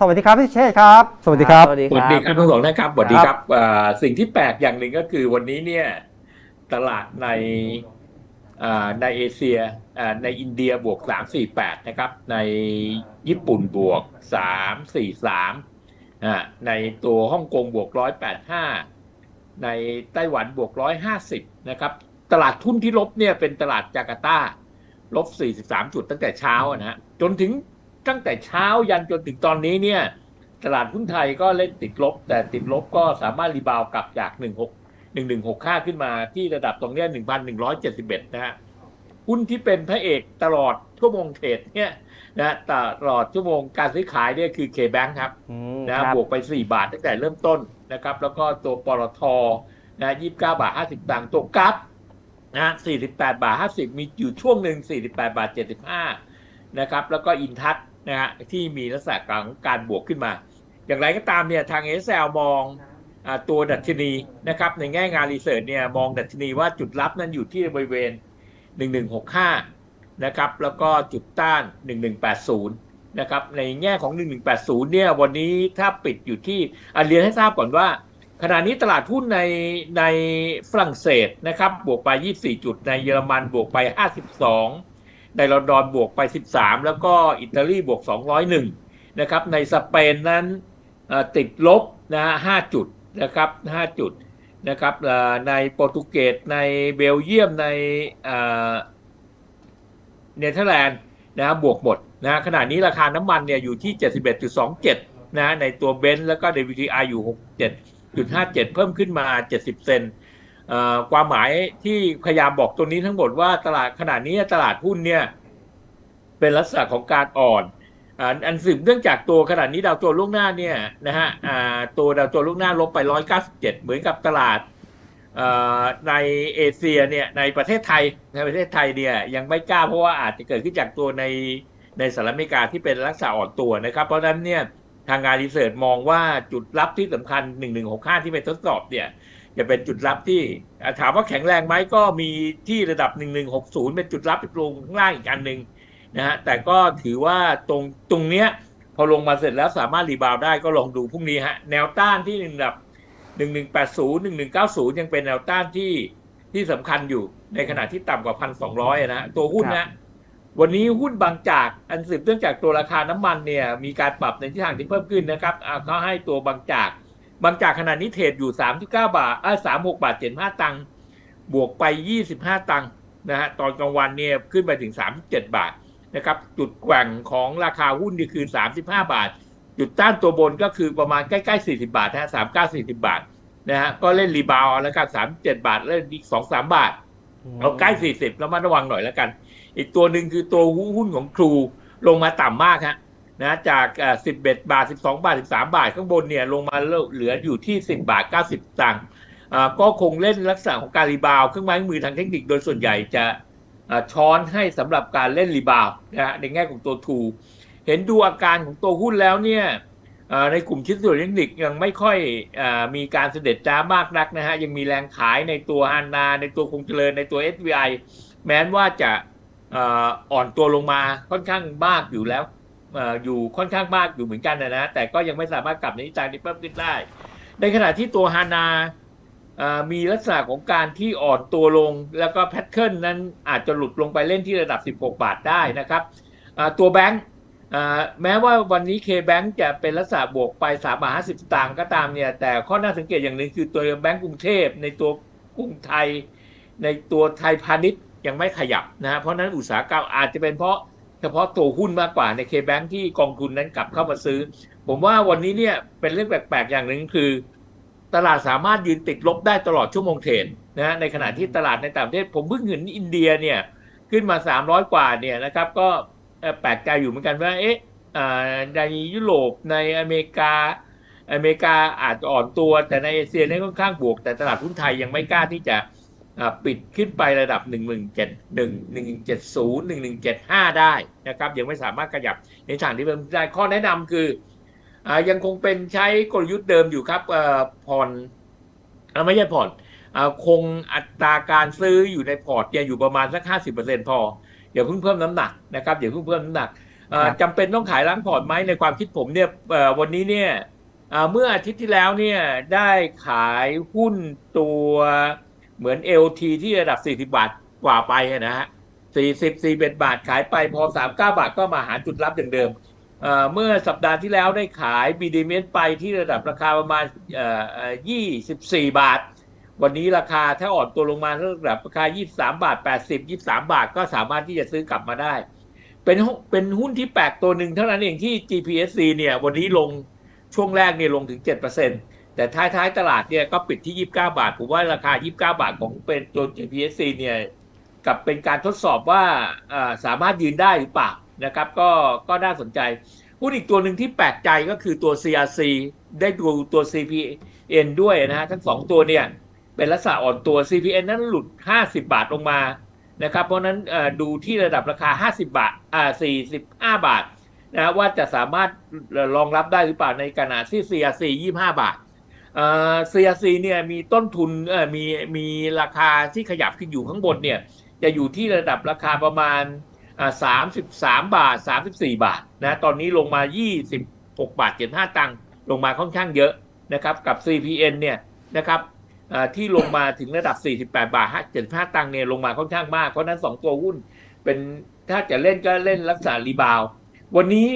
สวัสดีครับพี่เชษฐ์ครับ สวัสดีครับสวัสดีสวัสคดีรับครับทั้งสองท่านครับสวัสดีครับเอ่อสิ่งที่แปลกอย่างหนึ่งก็คือวันนี้เนี่ย ตลาดในอ่าในเอเชียอ่าในอินเดียบวก 348 นะครับ ในญี่ปุ่นบวก 343อ่าในตัวฮ่องกงบวก 185 ในไต้หวันบวก 150 นะครับ ตลาดทุนที่ลบเนี่ยเป็นตลาดจาการ์ตาลบ 43 จุดตั้งแต่เช้าอะนะฮะจนถึง ตั้งแต่เช้ายันจนถึงตอนนี้เนี่ย ตลาดหุ้นไทยก็เล่นติดลบ แต่ติดลบก็สามารถรีบาวด์กลับจาก 16 1165 ขึ้นมาที่ระดับตรงเนี้ย1,171 นะฮะหุ้นที่เป็นพระเอกตลอดชั่วโมงเทรดเนี่ยนะตลอดชั่วโมงการซื้อขายเนี่ยคือ K-Bank ครับอืมนะครับบวกไป 4 บาทตั้งแต่เริ่มต้นนะครับ แล้วก็ตัวปตทนะ29 บาท 50ตังค์ตัวกัฟนะ48 บาท 50 มีอยู่ช่วงหนึ่ง48 บาท 75 นะครับ แล้วก็อินทัศ นะฮะที่มีลักษณะของการบวกขึ้นมา อย่างไรก็ตามเนี่ยทาง SL มองอาตัวดัชนีนะครับในแง่งานรีเสิร์ชเนี่ยมองดัชนีว่าจุดรับนั้นอยู่ที่บริเวณ 1165 นะครับ แล้วก็จุดต้าน 1180 นะครับ ในแง่ของ 1180 เนี่ยวันนี้ถ้าปิดอยู่ที่อันเรียนให้ทราบก่อนว่า ขณะนี้ตลาดหุ้นในในฝรั่งเศสนะครับบวกไป 24 จุดในเยอรมันบวกไป 52 ในลอนดอนบวกไป 13 แล้วก็อิตาลีบวก 201 นะครับ ในสเปนนั้นติดลบนะฮะ5จุดนะครับ5จุดนะครับในโปรตุเกสในเบลเยียมในเนเธอร์แลนด์นะฮะบวกหมดนะฮะขณะนี้ราคาน้ำมันเนี่ยอยู่ที่ 71.27นะฮะในตัวเบนซ์แล้วก็ WTI อยู่ 67.57 เพิ่มขึ้นมา 70 เซนต์ ความหมายที่พยายามบอกตัวนี้ทั้งหมดว่าตลาดขณะนี้ตลาดหุ้นเนี่ย เป็นลักษณะของการอ่อนอันสืบเนื่องจากตัวขนาดนี้ดาวตัวล่วงหน้าเนี่ยนะฮะตัวดาวตัวล่วงหน้าลบไป 197 เหมือนกับตลาดในเอเชียเนี่ยในประเทศไทยในประเทศไทยเนี่ยยังไม่กล้าเพราะว่าอาจจะเกิดขึ้นจากตัวในในสหรัฐอเมริกาที่เป็นลักษณะอ่อนตัวนะครับ เพราะฉะนั้นเนี่ยทางงานรีเสิร์ชมองว่าจุดรับที่สำคัญ 1165 ที่ไปทดสอบเนี่ย จะเป็นจุดรับที่อ่าถามว่าแข็งแรงไหมก็มีที่ระดับ 1160 เป็นจุดรับลงข้างล่างอีกอันหนึ่งนะฮะแต่ก็ถือว่าตรงตรงเนี้ยพอลงมาเสร็จแล้วสามารถรีบาวด์ได้ก็ลองดูพรุ่งนี้ฮะแนวต้านที่ระดับ 1180 1190 ยังเป็นแนวต้านที่ที่สำคัญอยู่ในขณะที่ต่ำกว่า 1,200 นะฮะตัวหุ้นครันะบวันนี้หุ้นบางจากอันสืบเนื่องจากตัวราคาน้ำมันเนี่ยมีการปรับในทิศทางที่เพิ่มขึ้นนะครับอ่าเขาให้ตัวบางจาก บางจากขณะนี้เทรดอยู่39 บาทเออ36บาท75ตังค์บวกไป25ตังค์นะฮะตอนกลางวันเนี่ยขึ้นไปถึง37บาทนะครับจุดแกว่งของราคาหุ้นนี่คือ35บาท จุดต้านตัวบนก็คือประมาณใกล้ๆ40บาทนะฮะ39 40บาทนะฮะก็เล่นรีบาวด์เอาแล้วกัน37บาทเล่นอีก2-3บาทเอาใกล้40แล้วมาระวังหน่อยแล้วกัน อีกตัวหนึ่งคือตัวหุ้นของครูลงมาต่ำมากฮะ นะจากเอ่อ11บาท12บาท13บาทข้างบนเนี่ยลงมาเหลืออยู่ที่10บาท90ตังค์ก็คงเล่นลักษณะของการรีบาวเครื่องไม้เครื่องมือทางเทคนิคโดยส่วนใหญ่จะช้อนให้สำหรับการเล่นรีบาวด์นะฮะในแง่ของตัวทูเห็นดูอาการของตัวหุ้นแล้วเนี่ยในกลุ่มชิ้นส่วนเทคนิคยังไม่ค่อยอมีการเสด็จจ้ามากนักนะฮะยังมีแรงขายในตัวฮานา ในตัวคงเจริญในตัว SVI แม้ว่าจะอ่อนตัวลงมาค่อนข้างมากอยู่แล้ว อยู่ค่อนข้างมากอยู่เหมือนกันนะนะแต่ก็ยังไม่สามารถกลับในทิศทางที่เพิ่มขึ้นได้ ในขณะที่ตัวฮานามีลักษณะของการที่อ่อนตัวลง แล้วก็แพทเทิร์นนั้นอาจจะหลุดลงไปเล่นที่ระดับ 16 บาทได้นะครับตัวแบงค์แม้ว่าวันนี้ K-Bank จะเป็นลักษณะบวกไป3บาท50สตางค์ก็ตามเนี่ย แต่ข้อน่าสังเกตอย่างหนึ่งคือตัวแบงก์กรุงเทพในตัวกรุงไทย ในตัวไทยพาณิชย์ยังไม่ขยับนะเพราะนั้นอุตสาหกรรมอาจจะเป็นเพราะ เฉพาะตัวหุ้นมากกว่าใน K-Bank ที่กองทุนนั้นกลับเข้ามาซื้อ ผมว่าวันนี้เนี่ยเป็นเรื่องแปลกๆอย่างหนึ่งคือ ตลาดสามารถยืนติดลบได้ตลอดชั่วโมงเทรดนะฮะในขณะที่ตลาดในต่างประเทศ ผมเพิ่งเห็นอินเดียเนี่ยขึ้นมา 300 กว่าเนี่ยนะครับก็แปลกใจอยู่เหมือนกันว่าเอ๊ะในยุโรปในอเมริกาอเมริกาอาจจะอ่อนตัวแต่ในเอเชียนี่ค่อนข้างบวก แต่ตลาดหุ้นไทยยังไม่กล้าที่จะ ปิดขึ้นไประดับ 1 1 7 1 1 7 0 1 1 7 5 ได้นะครับ ยังไม่สามารถขยับในทางที่เพิ่มได้ข้อแนะนำคืออ่ายังคงเป็นใช้กลยุทธ์เดิมอยู่ครับเอ่อผ่อนอ่าไม่ใช่ผ่อนอ่าคงอัตราการซื้ออยู่ในพอร์ตเนี่ยอยู่ประมาณสัก 50%พออย่าเพิ่งเพิ่มน้ำหนักนะครับอย่าเพิ่งเพิ่มน้ำหนักเอ่อครับจำเป็นต้องขายล้างพอร์ตไหมในความคิดผมเนี่ยเอ่อวันนี้เนี่ยเอ่อเมื่ออาทิตย์ที่แล้วเนี่ยได้ขายหุ้นตัว เหมือน LT ที่ระดับ 40 บาทกว่าไปนะฮะ40 41บาทขายไปพอ 39 บาทก็มาหาจุดรับอย่างเดิมเเมื่อสัปดาห์ที่แล้วได้ขาย BDMs ไปที่ระดับราคาประมาณ 24 บาท วันนี้ราคาถ้าอ่อนตัวลงมาระดับราคา 23 บาท 80 23 บาทก็สามารถที่จะซื้อกลับมาได้ เป็นหุ้นเป็นหุ้นที่แปลกตัวหนึ่งเท่านั้นเองที่ GPSC เนี่ยวันนี้ลงช่วงแรกเนี่ยลงถึง 7% แต่ท้ายๆตลาดเนี่ยก็ปิดที่ 29 บาท ผมว่าราคา 29 บาทของเป็นตัว GPSC เนี่ยกับเป็นการทดสอบว่าสามารถยืนได้หรือเปล่านะครับ ก็ก็น่าสนใจหุ้นอีกตัวหนึ่งที่แปลกใจก็คือตัว CRC ได้ดูตัว CPN ด้วยนะฮะทั้งสองตัวเนี่ยเป็นลักษณะอ่อนตัว CPN นั้นหลุด 50 บาทลงมานะครับเพราะนั้นดูที่ระดับราคา 50 บาทอ่า45 บาทนะว่าจะสามารถรองรับได้หรือเปล่าในขณะที่ CRC 25 บาท เอ่อ CRC เนี่ยมีต้นทุนมีมีราคาที่ขยับขึ้นอยู่ข้างบนเนี่ยจะอยู่ที่ระดับราคาประมาณอ่า33บสามบาท34บสี่บาทนะตอนนี้ลงมา26บหกบาท75ตังค์ลงมาค่อนข้างเยอะนะครับกับ CPN เนี่ยนะครับที่ลงมาถึงระดับ 48 บาท75ตังค์เนี่ยลงมาค่อนข้างมาก เพราะนั้น 2 ตัวหุ้นเป็นถ้าจะเล่นก็เล่นลักษณะรีบาว วันนี้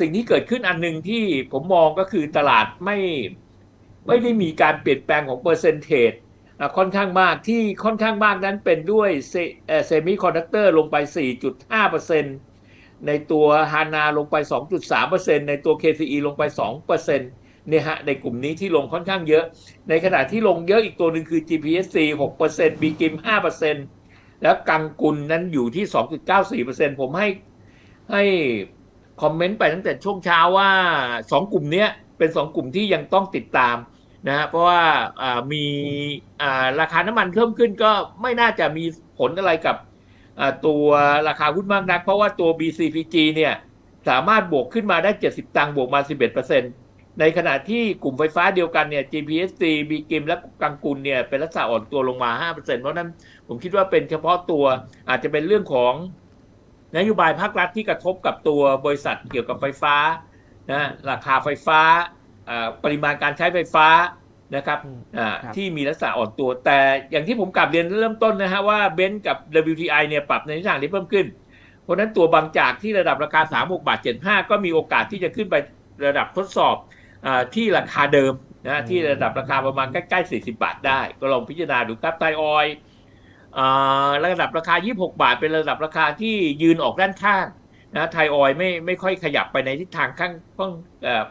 สิ่งที่เกิดขึ้นอันหนึ่งที่ผมมองก็คือตลาดไม่ ไม่ได้มีการเปลี่ยนแปลงของเปอร์เซนเทจค่อนข้างมากที่ค่อนข้างมากนั้นเป็นด้วยเซมิคอนดักเตอร์ลงไป 4.5%ในตัวฮานาลงไป 2.3%ในตัว KCE ลงไป 2%เนี่ยฮะในกลุ่มนี้ที่ลงค่อนข้างเยอะ ในขณะที่ลงเยอะอีกตัวหนึ่งคือ GPSC 6% b g i m 5%แล้วกังกุลนั้นอยู่ที่ 2.94%ผมให้ให้คอมเมนต์ไปตั้งแต่ช่วงเช้าว่า 2 กลุ่มนี้เป็น 2 กลุ่มที่ยังต้องติดตาม นะฮะเพราะว่ามีราคาน้ำมันเพิ่มขึ้นก็ไม่น่าจะมีผลอะไรกับตัวราคาหุ้นมากนัก เพราะว่าตัว BCPG เนี่ยสามารถบวกขึ้นมาได้ 70 ตังค์บวกมา 11%ในขณะที่กลุ่มไฟฟ้าเดียวกันเนี่ย GPSC บีกิมและกังกุลเนี่ยเป็นลักษณะอ่อนตัวลงมา 5%เพราะนั้นผมคิดว่าเป็นเฉพาะตัวอาจจะเป็นเรื่องของนโยบายภาครัฐที่กระทบกับตัวบริษัทเกี่ยวกับไฟฟ้านะราคาไฟฟ้า ปริมาณการใช้ไฟฟ้านะครับอืมอ่าครับที่มีลักษณะอ่อนตัว แต่อย่างที่ผมกลับเรียนเริ่มต้นนะฮะว่าเบนซ์กับ WTI เนี่ยปรับในทิศทางที่เพิ่มขึ้น เพราะฉะนั้นตัวบางจากที่ระดับราคา 36 บาท 75 ก็มีโอกาสที่จะขึ้นไประดับทดสอบอ่าที่ราคาเดิมนะที่ระดับราคาประมาณใกล้ๆ 40 บาทได้ ก็ลองพิจารณาดูครับไทยออยล์อ่าระดับราคา 26 บาท เป็นระดับราคาที่ยืนออกด้านข้าง นะไทยออยไม่ไม่ค่อยขยับไปในทิศทางข้างข้าง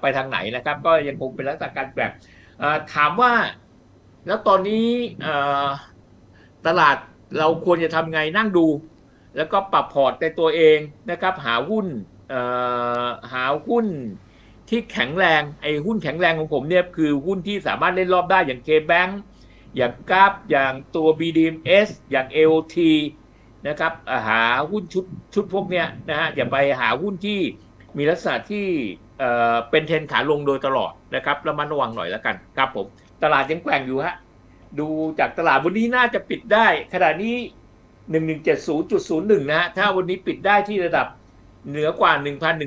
ไปทางไหนนะครับ ก็ยังคงเป็นลักษณะการแกว่งอ่าถามว่าแล้วตอนนี้ตลาดเราควรจะทำไงนั่งดู แล้วก็ปรับพอร์ตในตัวเองนะครับ หาหุ้นหาหุ้นที่แข็งแรงไอ้หุ้นแข็งแรงของผมเนี่ยคือหุ้นที่สามารถเล่นรอบได้อย่าง K-Bank อย่างกราฟอย่างตัว BDMs อย่าง AOT นะครับหาหุ้นชุดชุดพวกเนี้ยนะฮะอย่าไปหาหุ้นที่มีลักษณะที่เอ่อเป็นเทรนขาลงโดยตลอดนะครับระมัดระวังหน่อยแล้วกันครับผมตลาดยังแกว่งอยู่ฮะดูจากตลาดวันนี้น่าจะปิดได้ ขณะนี้ 1170.01 นะฮะถ้าวันนี้ปิดได้ที่ระดับเหนือกว่า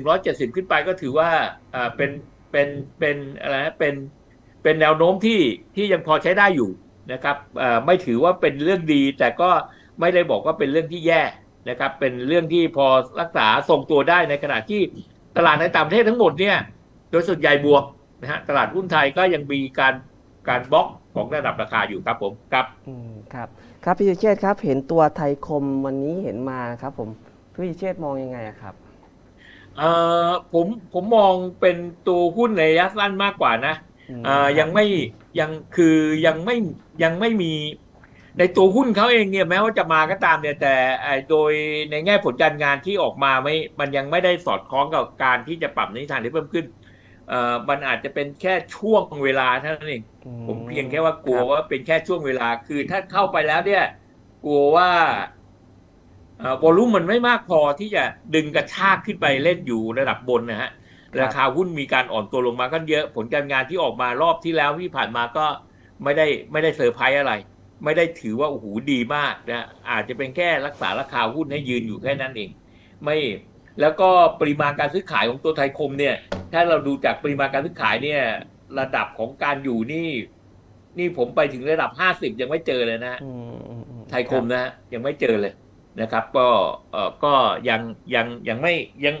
1,170 ขึ้นไปก็ถือว่าอ่าเป็นเป็นเป็นอะไรนะเป็นเป็นแนวโน้มที่ที่ยังพอใช้ได้อยู่นะครับอ่าไม่ถือว่าเป็นเรื่องดีแต่ก็ ไม่ได้บอกว่าเป็นเรื่องที่แย่นะครับ เป็นเรื่องที่พอรักษาทรงตัวได้ในขณะที่ตลาดในต่างประเทศทั้งหมดเนี่ย โดยส่วนใหญ่บวกนะฮะตลาดหุ้นไทยก็ยังมีการการบล็อกของระดับราคาอยู่ครับผมครับอืมครับ ครับพี่สุเชษฐ์ครับ เห็นตัวไทยคมวันนี้เห็นมาครับ ผมพี่สุเชษฐ์มองยังไงอะครับเอ่อผมผมมองเป็นตัวหุ้นในระยะสั้นมากกว่านะอืมอ่ายังไม่ยังคือยังไม่ยังไม่มี ในตัวหุ้นเขาเองเนี่ยแม้ว่าจะมาก็ตามเนี่ยแต่ไอ้โดยในแง่ผลการงานที่ออกมาไม่มันยังไม่ได้สอดคล้องกับการที่จะปรับในทิศทางที่เพิ่มขึ้นเอ่อมันอาจจะเป็นแค่ช่วงเวลาเท่านั้นเองอืผมเพียงแค่ว่ากลัวครับว่าเป็นแค่ช่วงเวลา คือถ้าเข้าไปแล้วเนี่ย กลัวว่าบอลลุ่มมันไม่มากพอที่จะดึงกระชากขึ้นไปเล่นอยู่ระดับบนนะฮะราคาหุ้นมีการอ่อนตัวลงมาก็เยอะ ผลการงานที่ออกมารอบที่แล้วที่ผ่านมาก็ไม่ได้ไม่ได้เซอร์ไพรส์อะไร ไม่ได้ถือว่าโอ้โหดีมากนะอาจจะเป็นแค่รักษาราคาหุ้นให้ยืนอยู่แค่นั้นเอง ไม่แล้วก็ปริมาณการซื้อขายของตัวไทยคมเนี่ย ถ้าเราดูจากปริมาณการซื้อขายเนี่ย ระดับของการอยู่นี่ นี่ผมไปถึงระดับห้าสิบยังไม่เจอเลยนะฮะอืมอืมอืไทยคมนะฮะยังไม่เจอเลยนะครับ ก็เออก็ยังยังยังไม่ยัง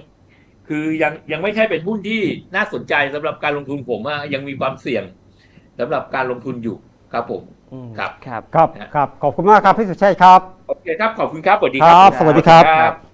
คือยังยังไม่ใช่เป็นหุ้นที่น่าสนใจสำหรับการลงทุนผมอะยังมีความเสี่ยงสำหรับการลงทุนอยู่ครับผมอืม ครับครับ ครับ ครับ ขอบคุณมากครับพี่สุเชษฐ์ครับ โอเคครับ ขอบคุณครับ สวัสดีคครัรับ สวัสดีครับครับ